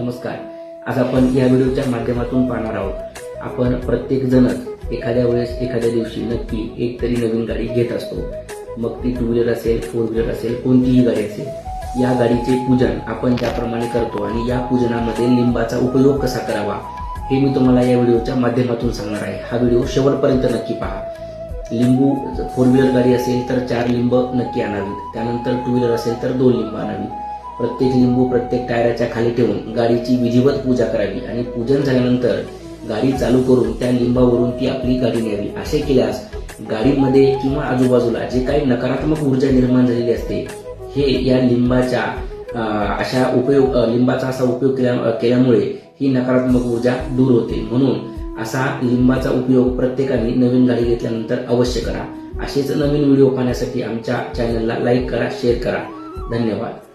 नमस्कार. आज आपण या व्हिडिओच्या माध्यमातून पाहणार आहोत. आपण प्रत्येक जणच एखाद्या वेळेस एखाद्या दिवशी नक्की एक तरी नवीन गाडी घेत असतो. मग ती टू व्हीलर असेल फोर व्हीलर असेल कोणतीही गाडी असेल या गाडीचे पूजन आपण ज्याप्रमाणे करतो आणि या पूजनामध्ये लिंबाचा उपयोग कसा करावा हे मी तुम्हाला या व्हिडिओच्या माध्यमातून सांगणार आहे. हा व्हिडिओ शेवटपर्यंत नक्की पहा. लिंबू फोर व्हीलर गाडी असेल तर चार लिंब नक्की आणावीत. त्यानंतर टू व्हीलर असेल तर दोन लिंब आणावीत. प्रत्येक लिंबू प्रत्येक टायराच्या खाली ठेवून गाडीची विधिवत पूजा करावी आणि पूजन झाल्यानंतर गाडी चालू करून त्या लिंबावरून ती आपली गाडी न्यावी. असे केल्यास गाडीमध्ये किंवा आजूबाजूला जे काही नकारात्मक ऊर्जा निर्माण झालेली असते हे या लिंबाच्या अशा उपयोग लिंबाचा असा उपयोग केल्या केल्यामुळे ही नकारात्मक ऊर्जा दूर होते. म्हणून असा लिंबाचा उपयोग प्रत्येकाने नवीन गाडी घेतल्यानंतर अवश्य करा. असेच नवीन व्हिडिओ पाहण्यासाठी आमच्या चॅनलला लाईक करा शेअर करा. धन्यवाद.